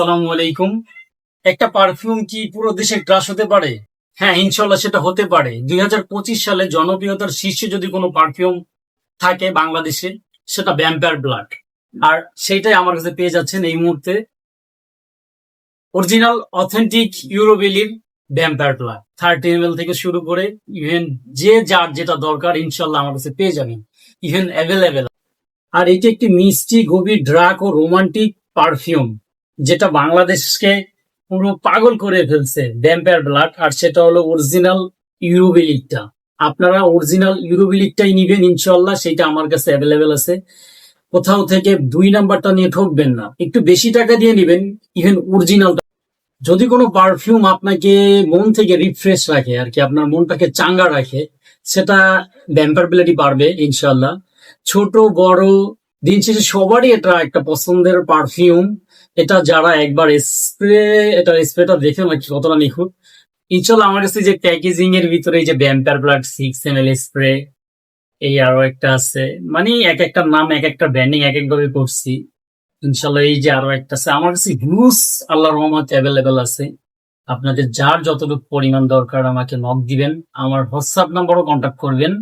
আসসালামু আলাইকুম। একটা পারফিউম কি পুরো দেশে ক্রাশ হতে পারে? হ্যাঁ ইনশাল্লাহ সেটা হতে পারে। দুই হাজার পঁচিশ সালে জনপ্রিয়তার শীর্ষে যদি কোনো পারফিউম থাকে বাংলাদেশে, সেটা ভ্যাম্পায়ার ব্লাড আর সেইটাই আমার কাছে পেয়ে যাচ্ছেন এই মুহূর্তে। অরিজিনাল অথেন্টিক ইউরোবেলির ভ্যাম্পায়ার ব্লাড থার্টি এম থেকে শুরু করে ইভেন যে যার যেটা দরকার, ইনশাল্লাহ আমার কাছে পেয়ে যাবেন। ইভেন অ্যাভেলেবেল আর এটি একটি মিষ্টি, গভীর ড্রাক ও রোমান্টিক পারফিউম যেটা বাংলাদেশকে পুরো পাগল করে ফেলছে। ভ্যাম্পায়ার ব্লাড আর সেটা হলো অরিজিনাল ইউরোবিলিকটা আপনারা অরিজিনাল ইউরোবিলিকটাই নিবেন ইনশাল্লাহ সেটা আমার কাছে অ্যাভেলেবেল আছে। কোথাও থেকে দুই নাম্বারটা নিয়ে ঠকবেন না। একটু বেশি টাকা দিয়ে নিবেন ইভেন অরিজিনালটা যদি কোনো পারফিউম আপনাকে মন থেকে রিফ্রেশ রাখে, আর কি আপনার মনটাকে চাঙ্গা রাখে, সেটা ভ্যাম্পার ব্লেডই পারবে ইনশাল্লাহ ছোট, বড়, দিন শেষে সবারই এটা একটা পছন্দের পারফিউম এটা যারা একবার স্প্রে এটা স্প্রেটা দেখে নাকি কতটা নিখুঁত। ইনশাল্লাহ আমার কাছে যে প্যাকেজিং এর ভিতরে এই যে vampire blood six M L spray এই আরও একটা আছে। মানে এক একটা নাম, এক একটা ব্র্যান্ডিং এক একভাবে করছি। ইনশাল্লাহ এই যে আরও একটা আছে। আমার কাছে হিউজ আল্লাহ রহমত অ্যাভেলেবেল আছে। আপনাদের যার যতটুকু পরিমাণ দরকার আমাকে নক দিবেন। আমার হোয়াটসঅ্যাপ নাম্বারও কন্ট্যাক্ট করবেন।